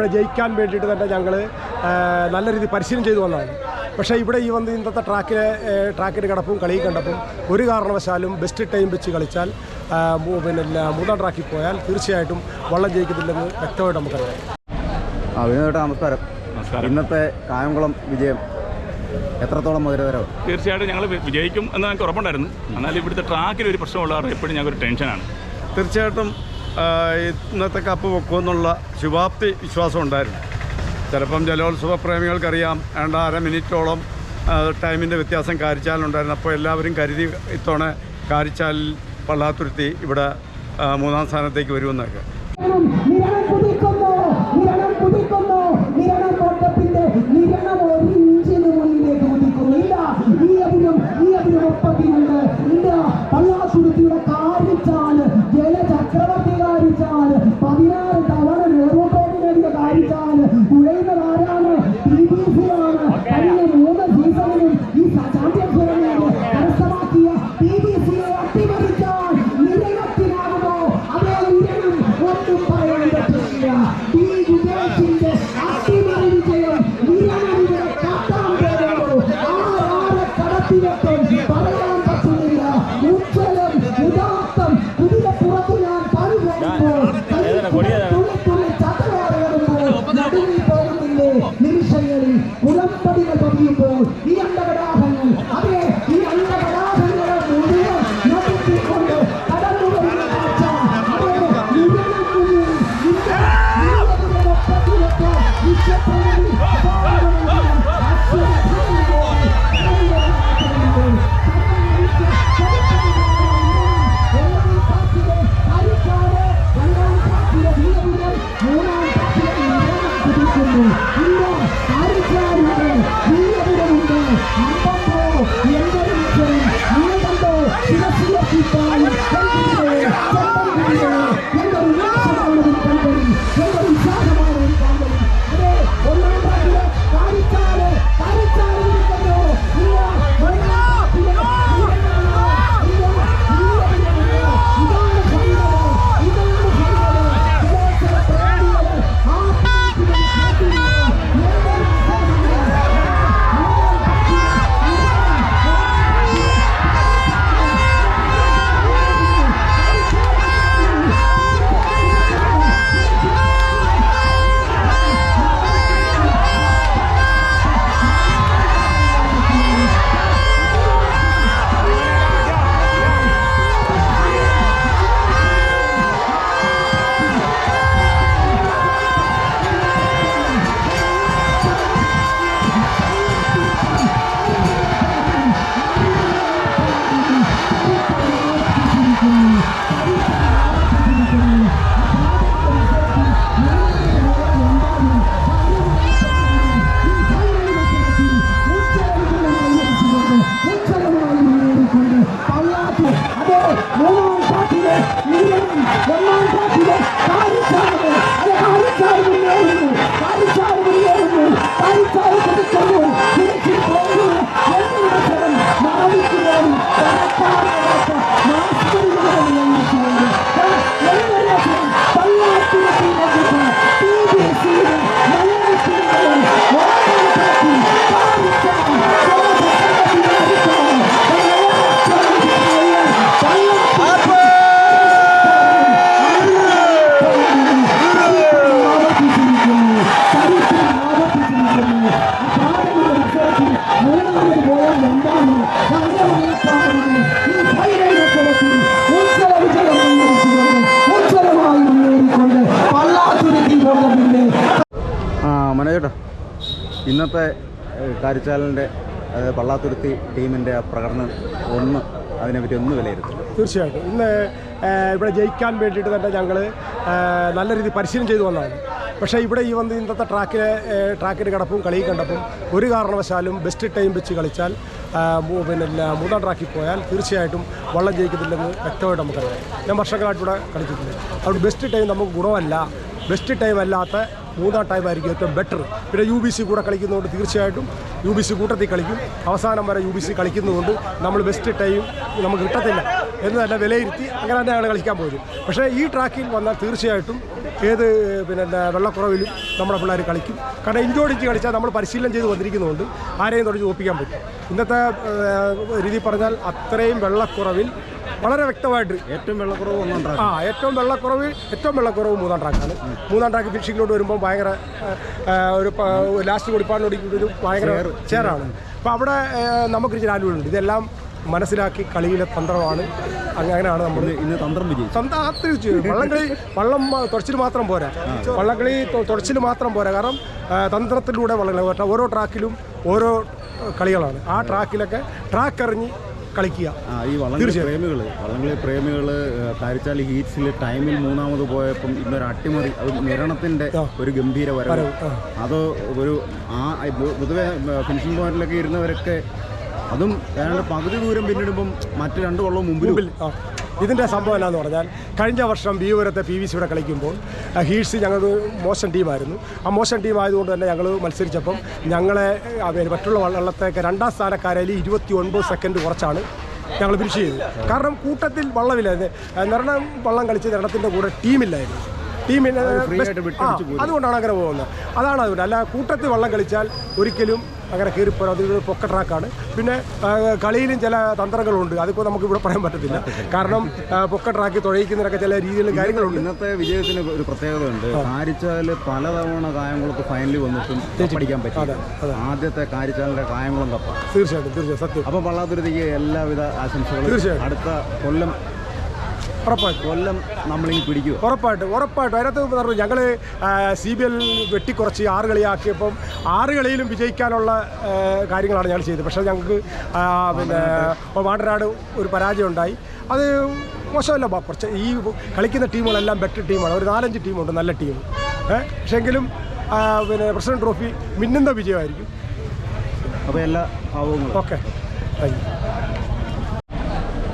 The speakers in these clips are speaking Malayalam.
ഇവിടെ ജയിക്കാൻ വേണ്ടിയിട്ട് തന്നെ ഞങ്ങൾ നല്ല രീതിയിൽ പരിശീലനം ചെയ്തു വന്നതാണ്. പക്ഷേ ഇവിടെ ഈ വന്ന് ഇന്നത്തെ ട്രാക്കിലെ ട്രാക്കിന് കിടപ്പും കളി കണ്ടപ്പം ഒരു കാരണവശാലും ബെസ്റ്റ് ടൈം വെച്ച് കളിച്ചാൽ പിന്നെ മൂന്നാം ട്രാക്കിൽ പോയാൽ തീർച്ചയായിട്ടും വള്ളം ജയിക്കത്തില്ലെന്ന് വ്യക്തമായിട്ട് നമുക്കറിയാം. ആ വിനോദേട്ടാ നമസ്കാരം. നമസ്കാരം. ഇന്നത്തെ കായംകുളം വിജയം എത്രത്തോളം മധുരതരവും തീർച്ചയായിട്ടും ഞങ്ങൾ വിജയിക്കും എന്ന് ഞങ്ങൾക്ക് ഉറപ്പുണ്ടായിരുന്നു. എന്നാൽ ഇവിടുത്തെ ട്രാക്കിൽ ഒരു പ്രശ്നമുള്ള കാരണം എപ്പോഴും ഞങ്ങൾക്ക് ഒരു ടെൻഷനാണ് തീർച്ചയായിട്ടും ഇന്നത്തെ കപ്പ് വെക്കുമെന്നുള്ള ശുഭാപ്തി വിശ്വാസം ഉണ്ടായിരുന്നു. ചിലപ്പം ജലോത്സവ പ്രേമികൾക്കറിയാം ഏണ്ട അര മിനിറ്റോളം ടൈമിന്റെ വ്യത്യാസം കാരിച്ചാലുണ്ടായിരുന്നു അപ്പോൾ എല്ലാവരും കരുതി ഇത്തവണ കാരിച്ചാലിൽ പള്ളാത്തുരുത്തി ഇവിടെ മൂന്നാം സ്ഥാനത്തേക്ക് വരുമെന്നൊക്കെ. One more come on, come on, come on, come on, come on, ഇന്നത്തെ കാരിച്ചാലിന്റെ പള്ളാത്തുരുത്തി ടീമിന്റെ പ്രകടനം ഒന്ന് അതിനെപ്പറ്റി ഒന്ന് വിലയിരുത്തും തീർച്ചയായിട്ടും. ഇന്ന് ഇവിടെ ജയിക്കാൻ വേണ്ടിയിട്ട് തന്നെ ഞങ്ങൾ നല്ല രീതിയിൽ പരിശീലനം ചെയ്തു വന്നതാണ്. പക്ഷേ ഇവിടെ ഈ വന്ന് ഇന്നത്തെ ട്രാക്കിലെ ട്രാക്കിന്റെ കിടപ്പും കളിയും കണ്ടപ്പം ഒരു കാരണവശാലും ബെസ്റ്റ് ടൈം വെച്ച് കളിച്ചാൽ പിന്നെ മൂന്നാം ട്രാക്കിൽ പോയാൽ തീർച്ചയായിട്ടും വള്ളം ജയിക്കത്തില്ലെന്ന് വ്യക്തമായിട്ട് നമുക്കറിയാം. ഞാൻ വർഷങ്ങളായിട്ട് ഇവിടെ കളിച്ചിട്ടുണ്ട്. അതുകൊണ്ട് ബെസ്റ്റ് ടൈം നമുക്ക് ഗുണമല്ല. ബെസ്റ്റ് ടൈം അല്ലാത്ത മൂന്നാം ടൈം ആയിരിക്കും ഏറ്റവും ബെറ്റർ പിന്നെ യു ബി സി കൂടെ കളിക്കുന്നതുകൊണ്ട് തീർച്ചയായിട്ടും യു ബി സി കൂട്ടത്തിൽ കളിക്കും. അവസാനം വരെ യു ബി സി കളിക്കുന്നതുകൊണ്ട് നമ്മൾ ബെസ്റ്റ് ടൈം നമുക്ക് കിട്ടത്തില്ല. എന്ന് തന്നെ വിലയിരുത്തി അങ്ങനെ തന്നെയാണ് കളിക്കാൻ പോയത്. പക്ഷേ ഈ ട്രാക്കിൽ വന്നാൽ തീർച്ചയായിട്ടും ഏത് പിന്നെ വെള്ളക്കുറവിൽ വെള്ളക്കുറവിലും നമ്മുടെ പിള്ളേർ കളിക്കും. കാരണം ഇഞ്ചോടിച്ച് കളിച്ചാൽ നമ്മൾ പരിശീലനം ചെയ്ത് വന്നിരിക്കുന്നതുകൊണ്ട് ആരെയും തുടച്ച് ഒപ്പിക്കാൻ പറ്റും. ഇന്നത്തെ രീതി പറഞ്ഞാൽ അത്രയും വെള്ളക്കുറവിൽ വളരെ വ്യക്തമായിട്ട് ഏറ്റവും വെള്ളക്കുറവ് ഒന്നാം ട്രാക്ക് ആ ഏറ്റവും വെള്ളക്കുറവ് ഏറ്റവും വെള്ളക്കുറവ് മൂന്നാം ട്രാക്കാണ് മൂന്നാം ട്രാക്ക് ഫിഷിങ്ങിലോട്ട് വരുമ്പോൾ ഭയങ്കര ഒരു ലാസ്റ്റ് കൊടുപ്പാടിനോട് ഒരു ഭയങ്കര ചേരാണ്. അപ്പോൾ അവിടെ നമുക്ക് ചില ചാലുകളുണ്ട് ഇതെല്ലാം മനസ്സിലാക്കി കളിയിലെ തന്ത്രമാണ്. അങ്ങനെയാണ് നമ്മൾ ഇന്ന് തന്ത്രം വിജയിച്ചു. വള്ളംകളി വള്ളം തുടച്ചിൽ മാത്രം പോരാ. വള്ളംകളി തുടച്ചിൽ മാത്രം പോരാ. കാരണം തന്ത്രത്തിലൂടെ വള്ളംകളി കേട്ടോ. ഓരോ ട്രാക്കിലും ഓരോ കളികളാണ്. ആ ട്രാക്കിലൊക്കെ ട്രാക്ക് എറിഞ്ഞ് കളിക്കുക ഈ വള്ളംകളി പ്രേമികൾ വള്ളംകളി പ്രേമികൾ കാരിച്ചാൽ ഹീറ്റ്സിൽ ടൈമിൽ മൂന്നാമത് പോയപ്പം ഇന്നൊരു അട്ടിമറി അത് നിരണത്തിന്റെ ഒരു ഗംഭീര വരവ്. അത് ഒരു ആ പൊതുവെ ഫിനിഷിംഗ് പോയിന്റിലൊക്കെ ഇരുന്നവരൊക്കെ അതും ഏതാണ്ട് പകുതി ദൂരം പിന്നിടുമ്പം മറ്റു രണ്ട് വള്ളവും മുമ്പിൽ ഇതിന്റെ സംഭവം എന്നാന്ന് പറഞ്ഞാൽ കഴിഞ്ഞ വർഷം ബിയൂരത്തെ പി വി സിയുടെ കളിക്കുമ്പോൾ ഹീഡ്സ് ഞങ്ങൾക്ക് മോശം ടീമായിരുന്നു. ആ മോശം ടീം ആയതുകൊണ്ട് തന്നെ ഞങ്ങൾ മത്സരിച്ചപ്പം ഞങ്ങളെ മറ്റുള്ള വള്ളത്തേക്ക് രണ്ടാം സ്ഥാനക്കാരിൽ ഇരുപത്തി ഒൻപത് സെക്കൻഡ് കുറച്ചാണ് ഞങ്ങൾ ഫിനിഷ് ചെയ്തത്. കാരണം കൂട്ടത്തിൽ വള്ളമില്ലായിരുന്നു. നിരണം വള്ളം കളിച്ച് നിരണത്തിന്റെ കൂടെ ടീമില്ലായിരുന്നു. ടീമിന് ആ, അതുകൊണ്ടാണ് അങ്ങനെ പോകുന്നത്. അതാണ് അതുകൊണ്ട്. അല്ല കൂട്ടത്തിൽ വള്ളം കളിച്ചാൽ ഒരിക്കലും അങ്ങനെ കയറിപ്പോരാ അതൊരു പൊക്ക ട്രാക്കാണ് പിന്നെ കളിയിലും ചില തന്ത്രങ്ങളുണ്ട്. അതിപ്പോൾ നമുക്ക് ഇവിടെ പറയാൻ പറ്റത്തില്ല. കാരണം പൊക്ക ട്രാക്ക് തുഴയിക്കുന്നതിനൊക്കെ ചില രീതിയിലും കാര്യങ്ങളുണ്ട്. ഇന്നത്തെ വിജയത്തിന് ഒരു പ്രത്യേകതയുണ്ട്. കാരിച്ചാൽ പലതവണ കായംകുളത്ത് ഫൈനലിൽ വന്നിട്ടും പഠിക്കാൻ പറ്റും ആദ്യത്തെ കാരിച്ചാലിന്റെ കായംകുളം കപ്പ തീർച്ചയായിട്ടും തീർച്ചയായും സത്യം. അപ്പം പള്ളാത്തുരുത്തിക്ക് എല്ലാവിധ ആശംസകളും. തീർച്ചയായും. അടുത്ത കൊല്ലം ഉറപ്പായിട്ടും കൊല്ലം നമ്മളിങ്ങ് പിടിക്കും. ഉറപ്പായിട്ടും ഉറപ്പായിട്ടും. അതിനകത്ത് പറഞ്ഞു ഞങ്ങൾ സി ബി എൽ വെട്ടിക്കുറച്ച് ആറ് കളിയാക്കിയപ്പം ആറ് കളിയിലും വിജയിക്കാനുള്ള കാര്യങ്ങളാണ് ഞങ്ങൾ ചെയ്തത്. പക്ഷേ ഞങ്ങൾക്ക് പിന്നെ വാണ്ടനാട് ഒരു പരാജയം ഉണ്ടായി അത് മോശമല്ല കുറച്ച് ഈ കളിക്കുന്ന ടീമുകളെല്ലാം ബെറ്റർ ടീമാണ്. ഒരു നാലഞ്ച് ടീമുണ്ട് നല്ല ടീം. പക്ഷേ പക്ഷേങ്കിലും പിന്നെ പ്രസിഡന്റ് ട്രോഫി മിന്നുന്ന വിജയമായിരിക്കും. അപ്പോൾ എല്ലാ ഭാവങ്ങളും. ഓക്കെ. Thank you.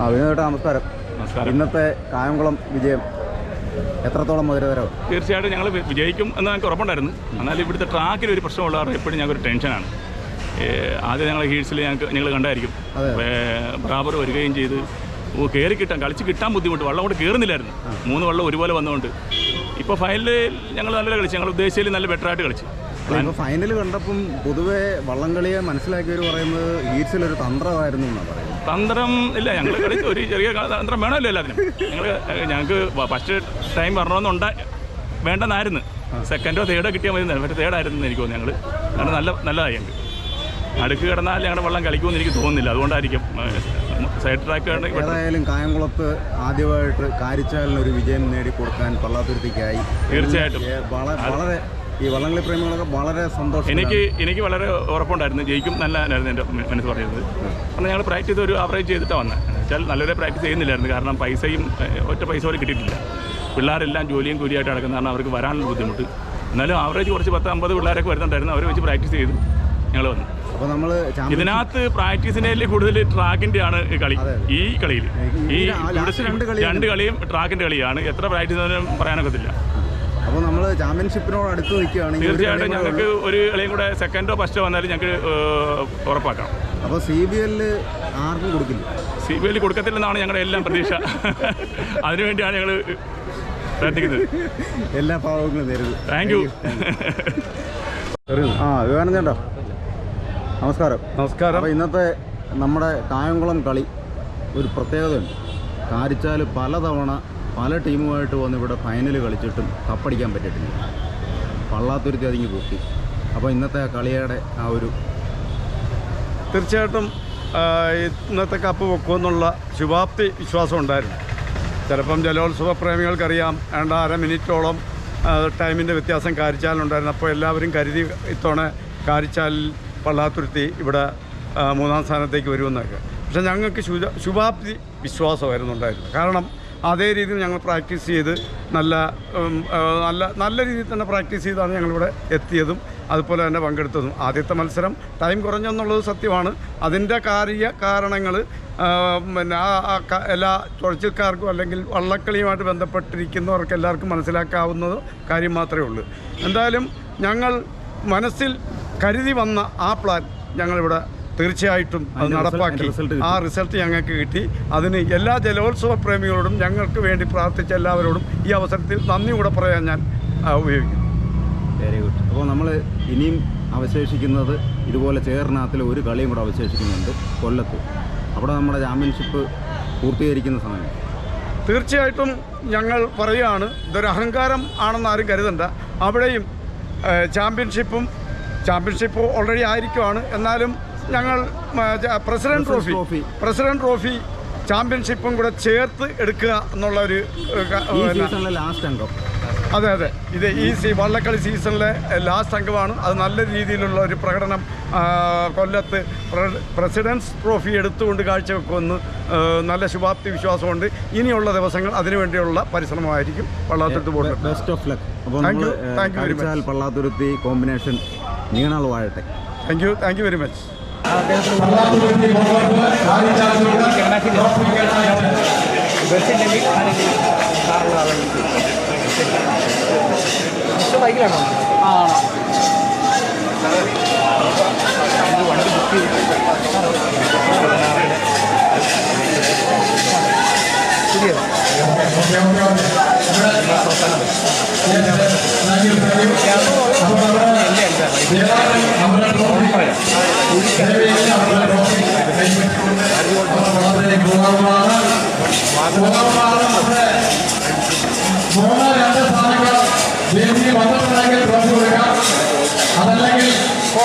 ആ വിനോദേട്ടാ നമസ്കാരം. നമസ്കാരം. ഇന്നത്തെ കായംകുളം വിജയം എത്രത്തോളം മധുരതരവും തീർച്ചയായിട്ടും ഞങ്ങൾ വിജയിക്കും എന്ന് ഞങ്ങൾക്ക് ഉറപ്പുണ്ടായിരുന്നു. എന്നാൽ ഇവിടുത്തെ ട്രാക്കിൽ ഒരു പ്രശ്നമുള്ള കാരണം എപ്പോഴും ഞങ്ങൾക്കൊരു ടെൻഷനാണ്. ആദ്യം ഞങ്ങൾ ഹീൽസിൽ ഞങ്ങൾക്ക് ഞങ്ങൾ കണ്ടായിരിക്കും. ബ്രാബർ വരികയും ചെയ്ത്. കയറി കിട്ടാൻ കളിച്ച് കിട്ടാൻ ബുദ്ധിമുട്ട്. വള്ളം കൊണ്ട് കയറുന്നില്ലായിരുന്നു മൂന്ന് വള്ളം ഒരുപോലെ വന്നുകൊണ്ട് ഇപ്പോൾ ഫൈനലിൽ ഞങ്ങൾ നല്ല കളിച്ചു. ഞങ്ങൾ ഉദ്ദേശിച്ചതിൽ നല്ല ബെറ്ററായിട്ട് കളിച്ചു. ഇപ്പോൾ ഫൈനൽ കണ്ടപ്പം പൊതുവെ വള്ളംകളിയെ മനസ്സിലാക്കിയവർ പറയുന്നത് ഹീറ്റ്സിലൊരു തന്ത്രമായിരുന്നു എന്നാണ് പറയുന്നത്. തന്ത്രം ഇല്ല ഞങ്ങൾ കളിച്ച് ഒരു ചെറിയ തന്ത്രം വേണമല്ലോ എല്ലാത്തിനും. ഞങ്ങൾ ഞങ്ങൾക്ക് ഫസ്റ്റ് ടൈം വരണമെന്നുണ്ട വേണ്ടെന്നായിരുന്നു. സെക്കൻഡോ തേർഡോ കിട്ടിയാൽ മതി പക്ഷേ തേർഡായിരുന്നു എനിക്ക് തോന്നുന്നു ഞങ്ങൾ കാരണം നല്ല നല്ലതായി ഞങ്ങൾക്ക് അടുക്ക് കിടന്നാൽ ഞങ്ങളുടെ വെള്ളം കളിക്കുമെന്ന് എനിക്ക് തോന്നുന്നില്ല. അതുകൊണ്ടായിരിക്കും സൈഡ് ട്രാക്ക് ഏതായാലും കായംകുളത്ത് ആദ്യമായിട്ട് കാരിച്ചാലിന് ഒരു വിജയം നേടിക്കൊടുക്കാൻ പള്ളാത്തുരുത്തിക്കായി. തീർച്ചയായിട്ടും. വളരെ ഈ വള്ളംകളി പ്രേമികളൊക്കെ വളരെ സന്തോഷം എനിക്ക് എനിക്ക് വളരെ ഉറപ്പുണ്ടായിരുന്നു. ജയിക്കും നല്ല ആയിരുന്നു എന്റെ മനസ്സ് പറയുന്നത്. കാരണം ഞങ്ങൾ പ്രാക്ടീസ് ഒരു ആവറേജ് ചെയ്തിട്ടാണ് വന്നത് വെച്ചാൽ നല്ലൊരു പ്രാക്ടീസ് ചെയ്യുന്നില്ലായിരുന്നു. കാരണം പൈസയും ഒറ്റ പൈസ പോലെ കിട്ടിയിട്ടില്ല. പിള്ളേരെല്ലാം ജോലിയും കൂലിയായിട്ട് നടക്കുന്ന കാരണം അവർക്ക് വരാനുള്ള ബുദ്ധിമുട്ട്. എന്നാലും ആവറേജ് കുറച്ച് പത്ത് അമ്പത് പിള്ളേരൊക്കെ വരുന്നുണ്ടായിരുന്നു. അവരെ വെച്ച് പ്രാക്ടീസ് ചെയ്തു ഞങ്ങൾ വന്നു. അപ്പോൾ നമ്മൾ ഇതിനകത്ത് പ്രാക്ടീസിനെ കൂടുതൽ ട്രാക്കിന്റെ ആണ് കളി. ഈ കളിയിൽ ഈ രണ്ട് കളിയും ട്രാക്കിന്റെ കളിയാണ്. എത്ര പ്രാക്ടീസ് പറയാനൊക്കത്തില്ല. ചാമ്പ്യൻഷിപ്പിനോട് അടുത്ത് നിൽക്കുകയാണെങ്കിൽ തീർച്ചയായിട്ടും ഞങ്ങൾക്ക് ഒരു കളിയും കൂടെ സെക്കൻഡോ ഫസ്റ്റോ വന്നാലും ഞങ്ങൾക്ക് ഉറപ്പാക്കാം. അപ്പോൾ സി ബി എല്ലിൽ ആർക്കും കൊടുക്കില്ല. സി ബി എല്ലിൽ കൊടുക്കത്തില്ലെന്നാണ് ഞങ്ങളുടെ എല്ലാം പ്രതീക്ഷ. അതിനുവേണ്ടിയാണ് ഞങ്ങൾ പ്രാർത്ഥിക്കുന്നത്. എല്ലാ ഭാഗങ്ങളും നേരിടും താങ്ക് യു ആ വിവേകാനന്ദ ചേട്ടാ. നമസ്കാരം. നമസ്കാരം. അപ്പോൾ ഇന്നത്തെ നമ്മുടെ കായംകുളം കളി ഒരു പ്രത്യേകതയുണ്ട്. കാരിച്ചാൽ പലതവണ പല ടീമുമായിട്ട് വന്ന് ഇവിടെ ഫൈനൽ കളിച്ചിട്ടും കപ്പടിക്കാൻ പറ്റിയിട്ടില്ല. പള്ളാത്തുരുത്തി അതിങ്ങി പൊട്ടി. അപ്പോൾ ഇന്നത്തെ കളിയുടെ ആ ഒരു തീർച്ചയായിട്ടും ഇന്നത്തെ കപ്പ് വെക്കുമെന്നുള്ള ശുഭാപ്തി വിശ്വാസം ഉണ്ടായിരുന്നു. ചിലപ്പം ജലോത്സവ പ്രേമികൾക്കറിയാം ഏണ്ട അര മിനിറ്റോളം ടൈമിന്റെ വ്യത്യാസം കാരിച്ചാലുണ്ടായിരുന്നു അപ്പോൾ എല്ലാവരും കരുതി ഇത്തവണ കാരിച്ചാലിൽ പള്ളാത്തുരുത്തി ഇവിടെ മൂന്നാം സ്ഥാനത്തേക്ക് വരുമെന്നൊക്കെ. പക്ഷേ ഞങ്ങൾക്ക് ശുഭാപ്തി വിശ്വാസമായിരുന്നു ഉണ്ടായിരുന്നു കാരണം അതേ രീതിയിൽ ഞങ്ങൾ പ്രാക്ടീസ് ചെയ്ത് നല്ല നല്ല നല്ല രീതിയിൽ തന്നെ പ്രാക്ടീസ് ചെയ്താണ് ഞങ്ങളിവിടെ എത്തിയതും അതുപോലെ തന്നെ പങ്കെടുത്തതും. ആദ്യത്തെ മത്സരം ടൈം കുറഞ്ഞെന്നുള്ളത് സത്യമാണ്. അതിന്റെ കാര്യ കാരണങ്ങൾ പിന്നെ ആ എല്ലാ തുഴച്ചിൽക്കാർക്കും അല്ലെങ്കിൽ വള്ളക്കളിയുമായിട്ട് ബന്ധപ്പെട്ടിരിക്കുന്നവർക്ക് എല്ലാവർക്കും മനസ്സിലാക്കാവുന്നത് കാര്യം മാത്രമേ ഉള്ളൂ. എന്തായാലും ഞങ്ങൾ മനസ്സിൽ കരുതി വന്ന ആ പ്ലാൻ ഞങ്ങളിവിടെ തീർച്ചയായിട്ടും അത് നടപ്പാക്കി. ആ റിസൾട്ട് ഞങ്ങൾക്ക് കിട്ടി. അതിന് എല്ലാ ജലോത്സവ പ്രേമികളോടും ഞങ്ങൾക്ക് വേണ്ടി പ്രാർത്ഥിച്ച എല്ലാവരോടും ഈ അവസരത്തിൽ നന്ദി കൂടെ പറയാൻ ഞാൻ ഉപയോഗിക്കുന്നു. വെരി ഗുഡ് അപ്പോൾ നമ്മൾ ഇനിയും അവശേഷിക്കുന്നത് ഇതുപോലെ ചേർനാത്തിൽ ഒരു കളിയും കൂടെ അവശേഷിക്കുന്നുണ്ട് കൊല്ലത്ത്. അവിടെ നമ്മുടെ ചാമ്പ്യൻഷിപ്പ് പൂർത്തീകരിക്കുന്ന സമയം. തീർച്ചയായിട്ടും ഞങ്ങൾ പറയുകയാണ് ഇതൊരു അഹങ്കാരം ആണെന്ന് ആരും കരുതണ്ട. അവിടെയും ചാമ്പ്യൻഷിപ്പും ചാമ്പ്യൻഷിപ്പ് ഓൾറെഡി ആയിരിക്കുവാണ്. എന്നാലും ഞങ്ങൾ പ്രസിഡന്റ് ട്രോഫി. പ്രസിഡന്റ് ട്രോഫി ചാമ്പ്യൻഷിപ്പും കൂടെ ചേർത്ത് എടുക്കുക എന്നുള്ള ഒരു ലാസ്റ്റ് അംഗം. അതെ അതെ. ഇത് ഈ സീ വള്ളക്കളി സീസണിലെ ലാസ്റ്റ് അംഗമാണ്. അത് നല്ല രീതിയിലുള്ള ഒരു പ്രകടനം കൊല്ലത്ത് പ്രസിഡൻസ് ട്രോഫി എടുത്തുകൊണ്ട് കാഴ്ചവെക്കുമെന്ന് നല്ല ശുഭാപ്തി വിശ്വാസമുണ്ട്. ഇനിയുള്ള ദിവസങ്ങൾ അതിനുവേണ്ടിയുള്ള പരിശ്രമമായിരിക്കും Pallathuruthy board. Best of luck thank you thank you very. കളിച്ചാൽ പള്ളാത്തുരുത്തി കോമ്പിനേഷൻ നീണാൾ വാഴട്ടെ. Thank you thank you very much वैसे डेबिट खाने के लिए മൂന്ന് രണ്ട് സ്ഥാനങ്ങൾ വേദി വന്നിട്ടുണ്ടെങ്കിൽ ട്രോഫി കൊടുക്കാം അതല്ലെങ്കിൽ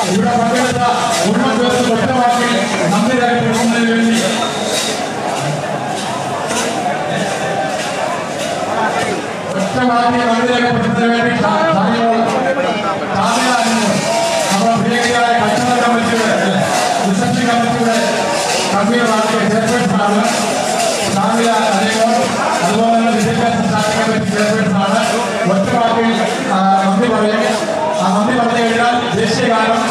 ഇവിടെ പങ്കെടുത്ത മുഴുവൻ പേർക്ക് ഒറ്റവാക്കിൽ നന്ദി രേഖപ്പെടുത്തുന്നതിന് വേണ്ടി ഒറ്റവാക്കിൽ നന്ദി രേഖപ്പെടുത്തുന്നതിന് വേണ്ടി సభ్య వారితో చేర్పెట్టాను సామిల అనేకం అనుభవంలో విజయపేట స్థానిక కమిటీ చేర్పెట్టాను వచ్చి వాటి మంత్రి వర్యం ఆ మంత్రి వర్యం దేశీయ గానం